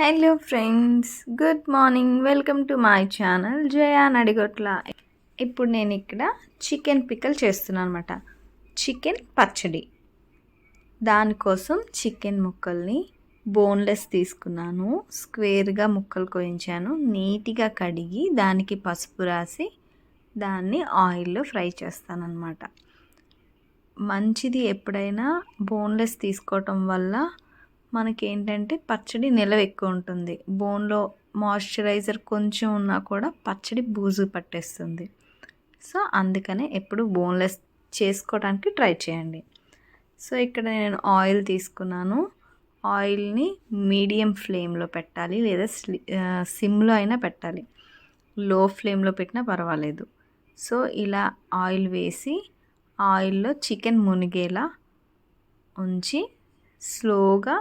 Hello friends good morning. Welcome to my channel Jaya Nadigotla. ఇప్పుడు నేను ఇక్కడ chicken pickle చేస్తున్నాను అనమాట చికెన్ పచ్చడి. దానికోసం చికెన్ ముక్కల్ని బోన్లెస్ తీసుకున్నాను. స్క్వేర్గా ముక్కలు కోయించాను. నీట్గా కడిగి దానికి పసుపు రాసి దాన్ని ఆయిల్లో ఫ్రై చేస్తానన్నమాట. మంచిది ఎప్పుడైనా బోన్లెస్ తీసుకోవటం వల్ల మనకి ఏంటంటే పచ్చడి నిలవ ఎక్కువ ఉంటుంది. బోన్లో మాయిశ్చరైజర్ కొంచెం ఉన్నా కూడా పచ్చడి బూజు పట్టేస్తుంది. సో అందుకనే ఎప్పుడు బోన్లెస్ చేసుకోవడానికి ట్రై చేయండి. సో ఇక్కడ నేను ఆయిల్ తీసుకున్నాను. ఆయిల్ని మీడియం ఫ్లేమ్లో పెట్టాలి లేదా సిమ్లో అయినా పెట్టాలి. లో ఫ్లేమ్లో పెట్టినా పర్వాలేదు. సో ఇలా ఆయిల్ వేసి ఆయిల్లో చికెన్ మునిగేలా ఉంచి స్లోగా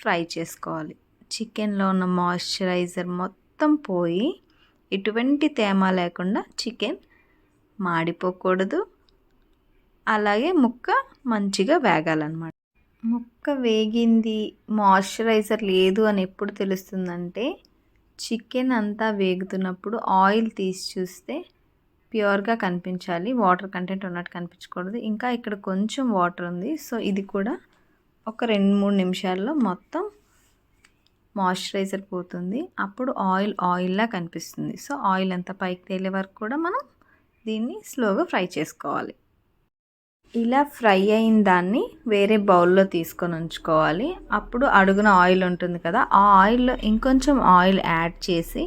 ఫ్రై చేసుకోవాలి. చికెన్లో ఉన్న మాయిశ్చరైజర్ మొత్తం పోయి ఎటువంటి తేమ లేకుండా చికెన్ మాడిపోకూడదు. అలాగే ముక్క మంచిగా వేగాలన్నమాట. ముక్క వేగింది మాయిశ్చరైజర్ లేదు అని ఎప్పుడు తెలుస్తుందంటే చికెన్ అంతా వేగుతున్నప్పుడు ఆయిల్ తీసి చూస్తే ప్యూర్గా కనిపించాలి. వాటర్ కంటెంట్ ఉన్నట్టు కనిపించకూడదు. ఇంకా ఇక్కడ కొంచెం వాటర్ ఉంది. సో ఇది కూడా ఒక రెండు మూడు నిమిషాల్లో మొత్తం మాయిశ్చరైజర్ పోతుంది. అప్పుడు ఆయిల్ ఆయిల్లా కనిపిస్తుంది. సో ఆయిల్ అంతా పైకి తేలే వరకు కూడా మనం దీన్ని స్లోగా ఫ్రై చేసుకోవాలి. ఇలా ఫ్రై అయిన దాన్ని వేరే బౌల్లో తీసుకొని ఉంచుకోవాలి. అప్పుడు అడుగున ఆయిల్ ఉంటుంది కదా ఆ ఆయిల్లో ఇంకొంచెం ఆయిల్ యాడ్ చేసి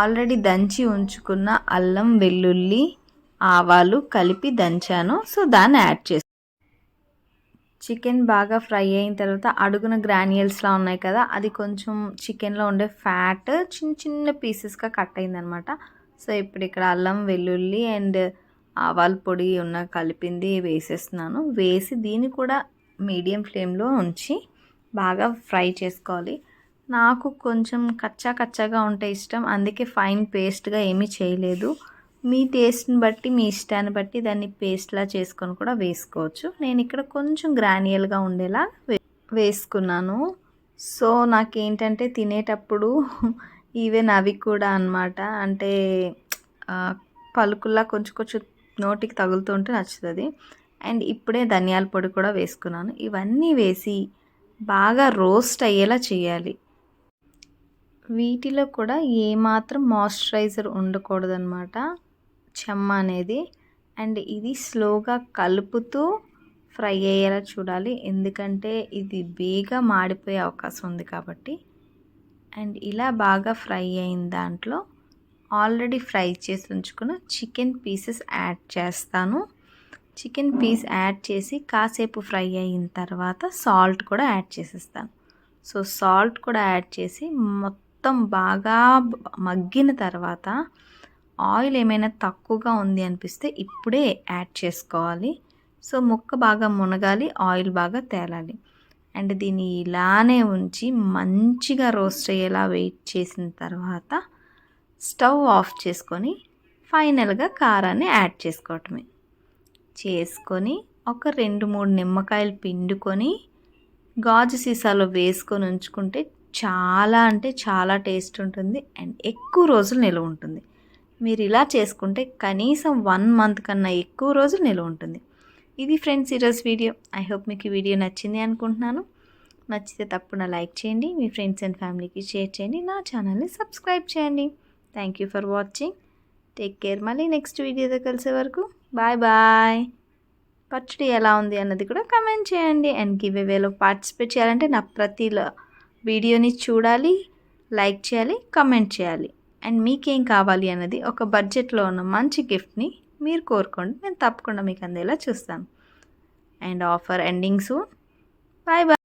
ఆల్రెడీ దంచి ఉంచుకున్న అల్లం వెల్లుల్లి ఆవాలు కలిపి దంచాను. సో దాన్ని యాడ్ చేసి చికెన్ బాగా ఫ్రై అయిన తర్వాత అడుగున గ్రాన్యూల్స్లా ఉన్నాయి కదా అది కొంచెం చికెన్లో ఉండే ఫ్యాట్ చిన్న చిన్న పీసెస్గా కట్ అయిందనమాట. సో ఇప్పుడు ఇక్కడ అల్లం వెల్లుల్లి అండ్ ఆవాల పొడి ఉన్న కలిపింది వేసేస్తున్నాను. వేసి దీన్ని కూడా మీడియం ఫ్లేమ్లో ఉంచి బాగా ఫ్రై చేసుకోవాలి. నాకు కొంచెం కచ్చా కచ్చాగా ఉంటే ఇష్టం అందుకే ఫైన్ పేస్ట్గా ఏమీ చేయలేదు. మీ టేస్ట్ని బట్టి మీ ఇష్టాన్ని బట్టి దాన్ని పేస్ట్లా చేసుకొని కూడా వేసుకోవచ్చు. నేను ఇక్కడ కొంచెం గ్రానియల్గా ఉండేలా వేసుకున్నాను. సో నాకేంటంటే తినేటప్పుడు ఈవెన్ అవి కూడా అనమాట అంటే పలుకుల్లా కొంచెం కొంచెం నోటికి తగులుతుంటే నచ్చుతుంది. అండ్ ఇప్పుడే ధనియాల పొడి కూడా వేసుకున్నాను. ఇవన్నీ వేసి బాగా రోస్ట్ అయ్యేలా చేయాలి. వీటిలో కూడా ఏమాత్రం మాయిశ్చరైజర్ ఉండకూడదనమాట చెమ్మ అనేది. అండ్ ఇది స్లోగా కలుపుతూ ఫ్రై అయ్యేలా చూడాలి. ఎందుకంటే ఇది బేగా మాడిపోయే అవకాశం ఉంది కాబట్టి. అండ్ ఇలా బాగా ఫ్రై అయిన దాంట్లో ఆల్రెడీ ఫ్రై చేసి ఉంచుకున్న చికెన్ పీసెస్ యాడ్ చేస్తాను. చికెన్ పీస్ యాడ్ చేసి కాసేపు ఫ్రై అయిన తర్వాత సాల్ట్ కూడా యాడ్ చేసేస్తాను. సో సాల్ట్ కూడా యాడ్ చేసి మొత్తం బాగా మగ్గిన తర్వాత ఆయిల్ ఏమైనా తక్కువగా ఉంది అనిపిస్తే ఇప్పుడే యాడ్ చేసుకోవాలి. సో ముక్క బాగా మునగాలి ఆయిల్ బాగా తేలాలి. అండ్ దీన్ని ఇలానే ఉంచి మంచిగా రోస్ట్ అయ్యేలా వెయిట్ చేసిన తర్వాత స్టవ్ ఆఫ్ చేసుకొని ఫైనల్గా కారాన్ని యాడ్ చేసుకోవటమే. చేసుకొని ఒక రెండు మూడు నిమ్మకాయలు పిండుకొని గాజు సీసాలో వేసుకొని ఉంచుకుంటే చాలా అంటే చాలా టేస్ట్ ఉంటుంది. అండ్ ఎక్కువ రోజులు నిల్వ ఉంటుంది. మీరు ఇలా చేసుకుంటే కనీసం వన్ మంత్ కన్నా ఎక్కువ రోజులు నిల్వ ఉంటుంది. ఇది ఫ్రెండ్స్ ఈరోజు వీడియో. ఐ హోప్ మీకు ఈ వీడియో నచ్చింది అనుకుంటున్నాను. నచ్చితే తప్పకుండా లైక్ చేయండి. మీ ఫ్రెండ్స్ అండ్ ఫ్యామిలీకి షేర్ చేయండి. నా ఛానల్ని సబ్స్క్రైబ్ చేయండి. Thank you for watching. Take care. మళ్ళీ నెక్స్ట్ వీడియోతో కలిసే వరకు. Bye bye. పచ్చడి ఎలా ఉంది అన్నది కూడా కమెంట్ చేయండి. అండ్ గివ్ వేలో పార్టిసిపేట్ చేయాలంటే నా ప్రతి వీడియోని చూడాలి లైక్ చేయాలి కమెంట్ చేయాలి. అండ్ మీకేం కావాలి అన్నది ఒక బడ్జెట్లో ఉన్న మంచి గిఫ్ట్ని మీరు కోరుకోండి. నేను తప్పకుండా మీకు అందేలా చూస్తాను. And offer ending soon bye bye